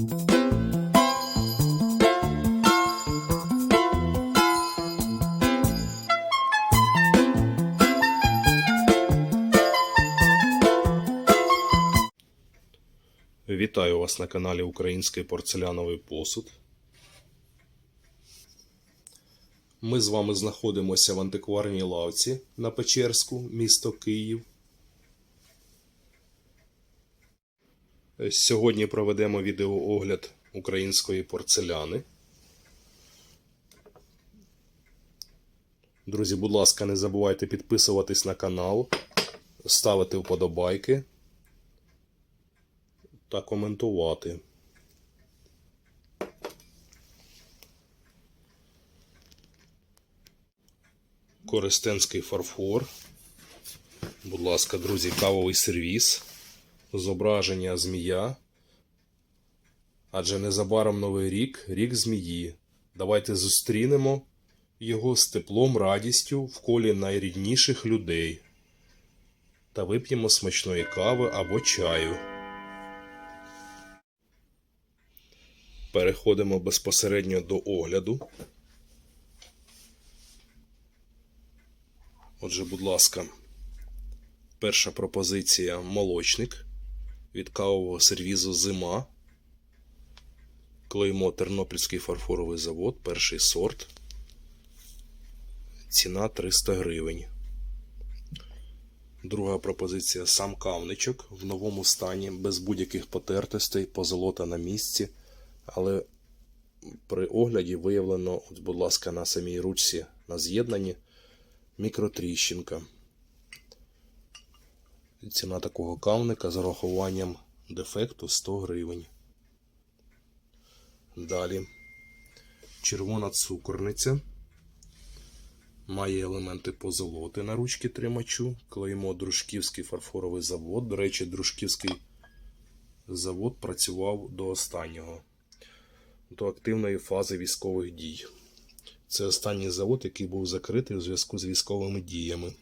Вітаю вас на каналі Український порцеляновий посуд. Ми з вами знаходимося в антикварній лавці на Печерську, місто Київ. Сьогодні проведемо відеоогляд української порцеляни. Друзі, будь ласка, не забувайте підписуватись на канал, ставити вподобайки та коментувати. Користенський фарфор. Будь ласка, друзі, кавовий сервіс. Зображення змія. Адже незабаром новий рік, рік змії. Давайте зустрінемо його з теплом, радістю в колі найрідніших людей. Та вип'ємо смачної кави або чаю. Переходимо безпосередньо до огляду. Отже, будь ласка, перша пропозиція молочник від кавового сервізу Зима. Клеймо Тернопільський фарфоровий завод, перший сорт. Ціна 300 гривень. Друга пропозиція сам кавничок в новому стані, без будь-яких потертостей, позолота на місці. Але при огляді виявлено, от, будь ласка, на самій ручці на з'єднанні мікротріщинка. Ціна такого кавника з урахуванням дефекту 100 гривень. Далі червона цукорниця. Має елементи позолоти на ручки тримачу. Клеймо Дружківський фарфоровий завод. До речі, Дружківський завод працював до останнього до активної фази військових дій. Це останній завод, який був закритий у зв'язку з військовими діями.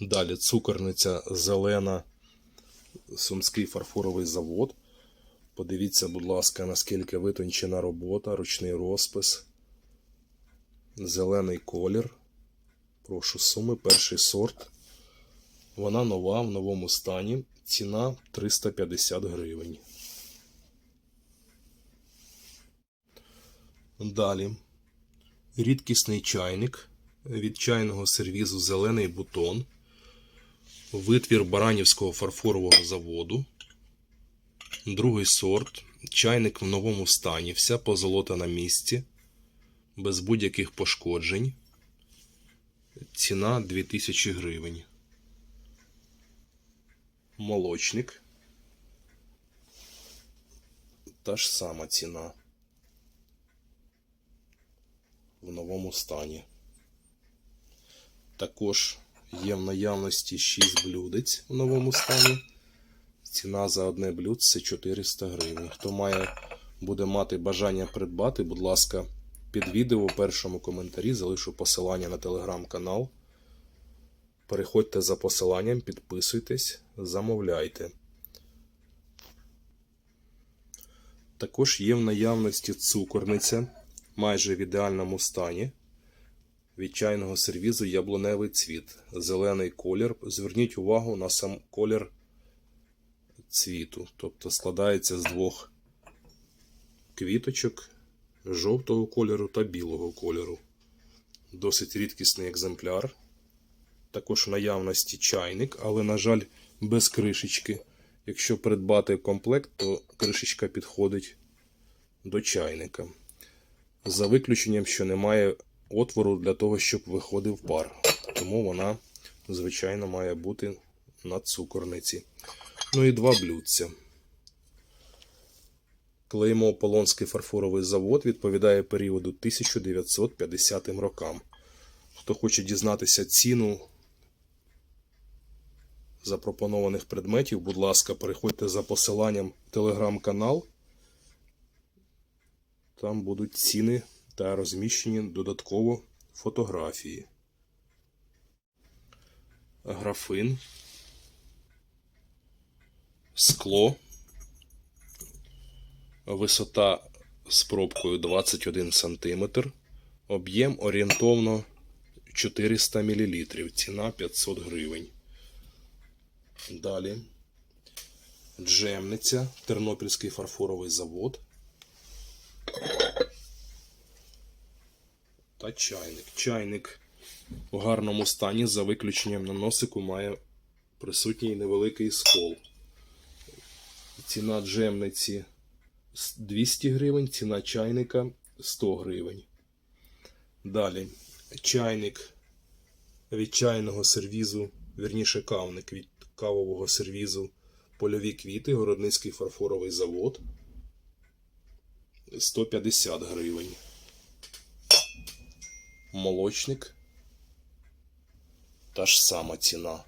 Далі цукорниця зелена, Сумський фарфоровий завод. Подивіться, будь ласка, наскільки витончена робота, ручний розпис, зелений колір. Прошу суми, перший сорт. Вона нова в новому стані. Ціна 350 гривень. Далі. Рідкісний чайник від чайного сервізу Зелений бутон. Витвір Баранівського фарфорового заводу. Другий сорт. Чайник в новому стані. Вся позолота на місці. Без будь-яких пошкоджень. Ціна 2000 гривень. Молочник. Та ж сама ціна в новому стані. Також є в наявності 6 блюдець в новому стані. Ціна за одне блюдце 400 гривень. Хто має, буде мати бажання придбати, будь ласка, під відео у першому коментарі залишу посилання на телеграм-канал. Переходьте за посиланням, підписуйтесь, замовляйте. Також є в наявності цукорниця майже в ідеальному стані. Від чайного сервізу яблуневий цвіт. Зелений колір. Зверніть увагу на сам колір цвіту. Тобто складається з двох квіточок жовтого кольору та білого кольору. Досить рідкісний екземпляр. Також в наявності чайник, але, на жаль, без кришечки. Якщо придбати комплект, то кришечка підходить до чайника за виключенням, що немає отвору для того, щоб виходив пар. Тому вона, звичайно, має бути на цукорниці. Ну і два блюдця. Клеймо Полонський фарфоровий завод відповідає періоду 1950 рокам. Хто хоче дізнатися ціну запропонованих предметів, будь ласка, переходьте за посиланням телеграм-канал. Там будуть ціни та розміщені додатково фотографії. Графин, скло, Висота з пробкою 21 см. Об'єм орієнтовно 400 мл. Ціна 500 гривень. Далі. Джемниця, Тернопільський фарфоровий завод. Та чайник. Чайник у гарному стані, за виключенням на носику, має присутній невеликий скол. Ціна джемниці 200 гривень, ціна чайника 100 гривень. Далі. Чайник від чайного сервізу, вірніше кавник від кавового сервізу Польові квіти, Городницький фарфоровий завод 150 гривень. Молочник. Та ж сама ціна.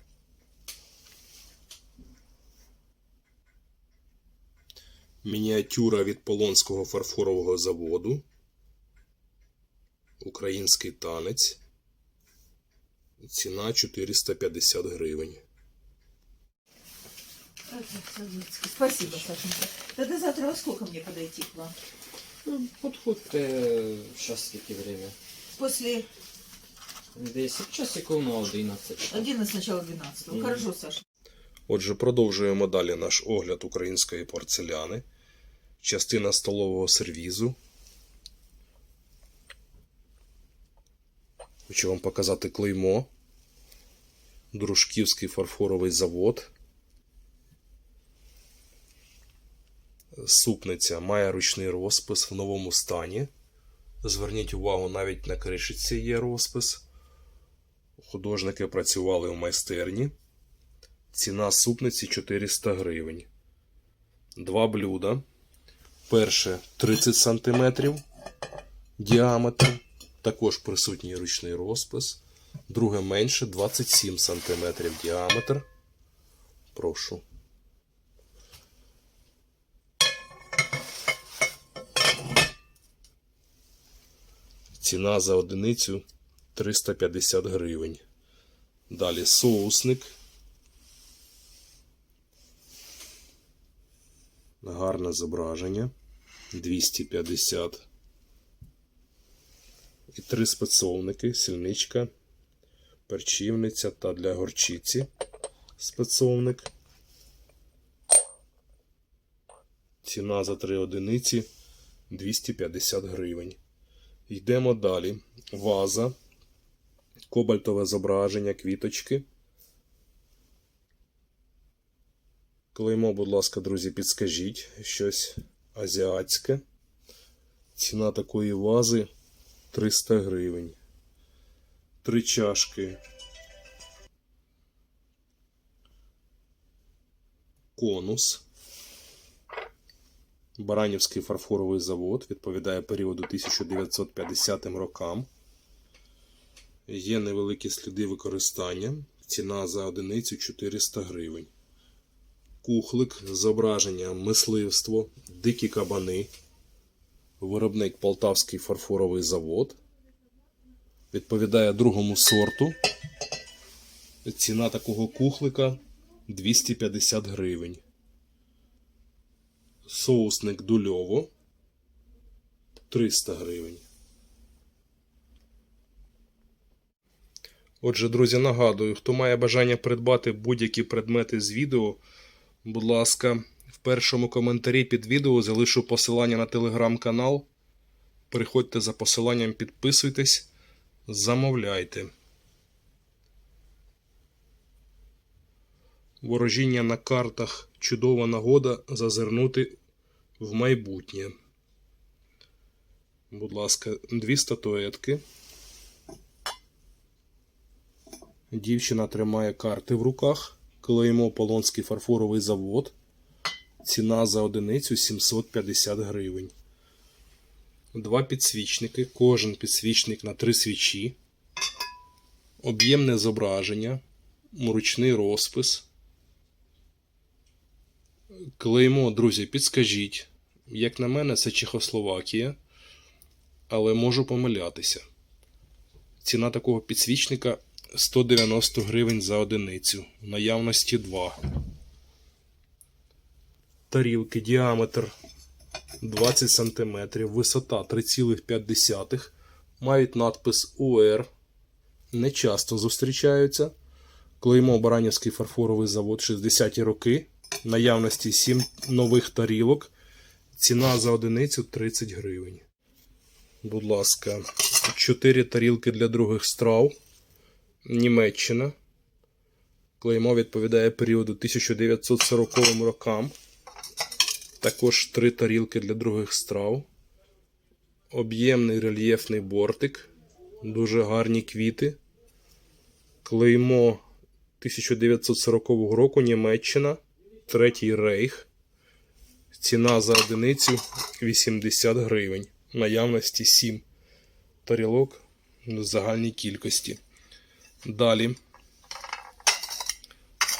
Мініатюра від Полонського фарфорового заводу. Український танець. Ціна 450 гривень. Спасибо, Сашенька. Тогда завтра во сколько мне подойти к вам? Ну, Подходьте, зараз скільки время. После Десь часиків на 11. 11, начала 12. Мгм. Хорошо, Саша. Отже, продовжуємо далі наш огляд української порцеляни. Частина столового сервізу. Хочу вам показати клеймо. Дружківський фарфоровий завод. Супниця має ручний розпис в новому стані. Зверніть увагу, навіть на кришиці є розпис. Художники працювали в майстерні. Ціна супниці 400 гривень. Два блюда. Перше 30 см діаметр. Також присутній ручний розпис. Друге менше 27 см діаметр. Прошу. Ціна за одиницю 350 гривень. Далі соусник. Гарне зображення. 250. І три спецовники, сільничка, перчівниця та для горчиці спецовник. Ціна за три одиниці 250 гривень. Йдемо далі. Ваза, кобальтове зображення, квіточки. Клеймо, будь ласка, друзі, підскажіть щось азіатське. Ціна такої вази 300 гривень. Три чашки. Конус. Баранівський фарфоровий завод відповідає періоду 1950 рокам. Є невеликі сліди використання. Ціна за одиницю 400 гривень кухлик, зображення мисливство, дикі кабани, виробник Полтавський фарфоровий завод. Відповідає другому сорту. Ціна такого кухлика 250 гривень. Соусник дульово 300 гривень. Отже, друзі, нагадую, хто має бажання придбати будь-які предмети з відео. Будь ласка, в першому коментарі під відео залишу посилання на телеграм-канал. Переходьте за посиланням, підписуйтесь, замовляйте. Ворожіння на картах чудова нагода зазирнути в майбутнє. Будь ласка, дві статуетки. Дівчина тримає карти в руках. Клеймо Полонський фарфоровий завод. Ціна за одиницю 750 гривень. Два підсвічники. Кожен підсвічник на три свічі. Об'ємне зображення. Ручний розпис. Клеймо, друзі, підскажіть. Як на мене, це Чехословакія. Але можу помилятися. Ціна такого підсвічника 190 гривень за одиницю. В наявності 2. Тарілки діаметр 20 см, висота 3,5, мають надпис УР, не часто зустрічаються. Клеймо Баранівський фарфоровий завод 60-ті роки, наявності 7 нових тарілок, ціна за одиницю 30 гривень. Будь ласка, 4 тарілки для других страв. Німеччина. Клеймо відповідає періоду 1940 рокам. Також 3 тарілки для других страв. Об'ємний рельєфний бортик. Дуже гарні квіти. Клеймо 1940 року Німеччина. Третій рейх. Ціна за одиницю 80 гривень. Наявності 7 тарілок в загальній кількості. Далі.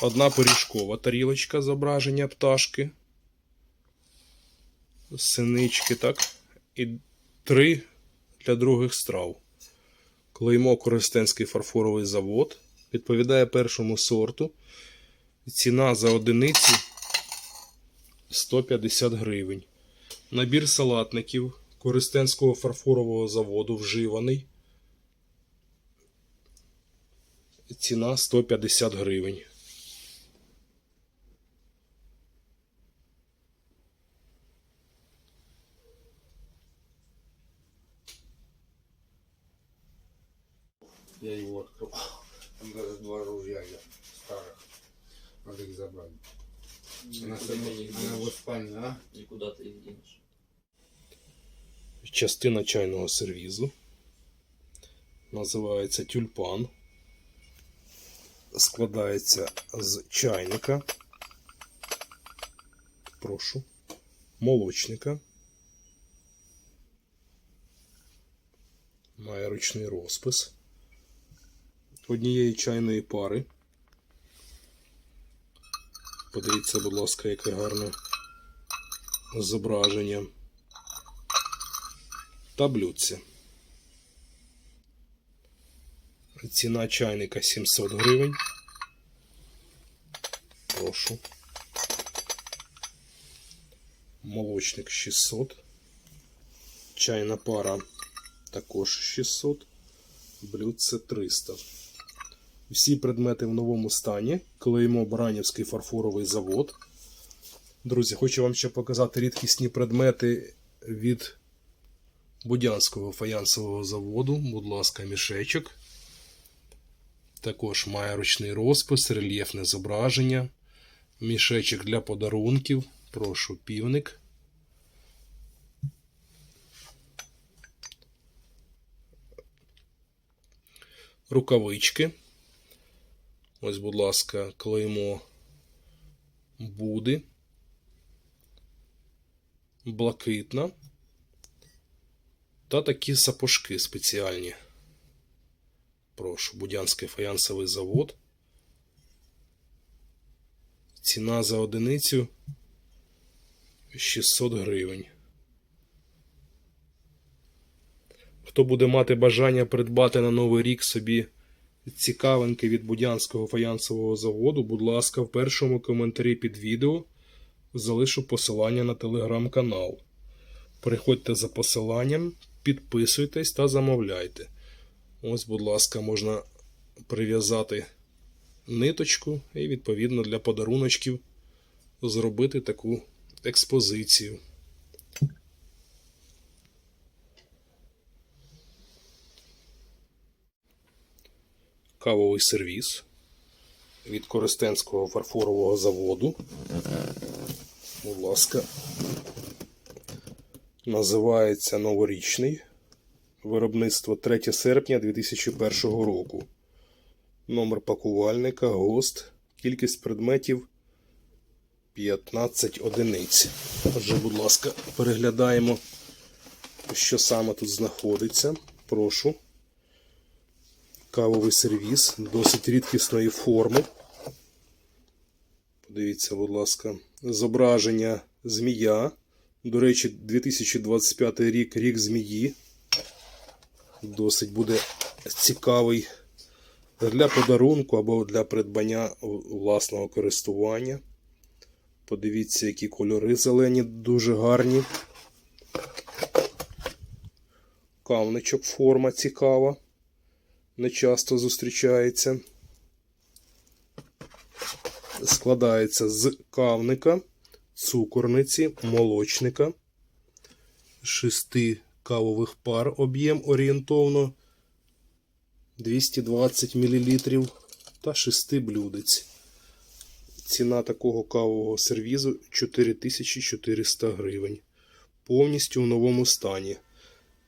Одна пиріжкова тарілочка зображення пташки. Синички, так. І три для других страв. Клеймо Коростенський фарфоровий завод. Відповідає першому сорту. Ціна за одиницю 150 гривень. Набір салатників Користенського фарфорового заводу вживаний. Ціна 150 гривень. Я его открыл. Там даже два ружья я старых. Надо их забрать. Она, їх она в дінеш? а? І куди ти їх дінеш? Частина чайного сервізу. Називається тюльпан. Складається з чайника. Прошу. Молочника. Має ручний розпис. Однієї чайної пари. Подивіться, будь ласка, яке гарне зображення та блюдце. Ціна чайника 700 гривень. Прошу. Молочник 600. Чайна пара також 600. Блюдце 300. Всі предмети в новому стані. Клеймо Баранівський фарфоровий завод. Друзі, хочу вам ще показати рідкісні предмети від Будянського фаянсового заводу, будь ласка, мішечок. Також має ручний розпис, рельєфне зображення. Мішечок для подарунків. Прошу півник. Рукавички. Ось, будь ласка, клеймо Буди. Блакитна та такі сапожки спеціальні. Прошу, Будянський фаянсовий завод. Ціна за одиницю 600 гривень. Хто буде мати бажання придбати на Новий рік собі цікавинки від Будянського фаянсового заводу, будь ласка, в першому коментарі під відео залишу посилання на телеграм-канал. Переходьте за посиланням, підписуйтесь та замовляйте. Ось, будь ласка, можна прив'язати ниточку і, відповідно, для подаруночків зробити таку експозицію. Кавовий сервіс від Коростенського фарфорового заводу. Будь ласка. Називається Новорічний. Виробництво 3 серпня 2001 року. Номер пакувальника, ГОСТ. Кількість предметів 15 одиниць. Отже, будь ласка, переглядаємо, що саме тут знаходиться. Прошу. Кавовий сервіс досить рідкісної форми. Подивіться, будь ласка, зображення змія. До речі, 2025 рік рік змії. Досить буде цікавий для подарунку або для придбання власного користування. Подивіться, які кольори зелені, дуже гарні. Кавничок форма цікава. Не часто зустрічається. Складається з кавника, цукорниці, молочника, шести кавових пар, об'єм орієнтовно 220 мл та шести блюдець. Ціна такого кавового сервізу 4400 гривень. Повністю в новому стані.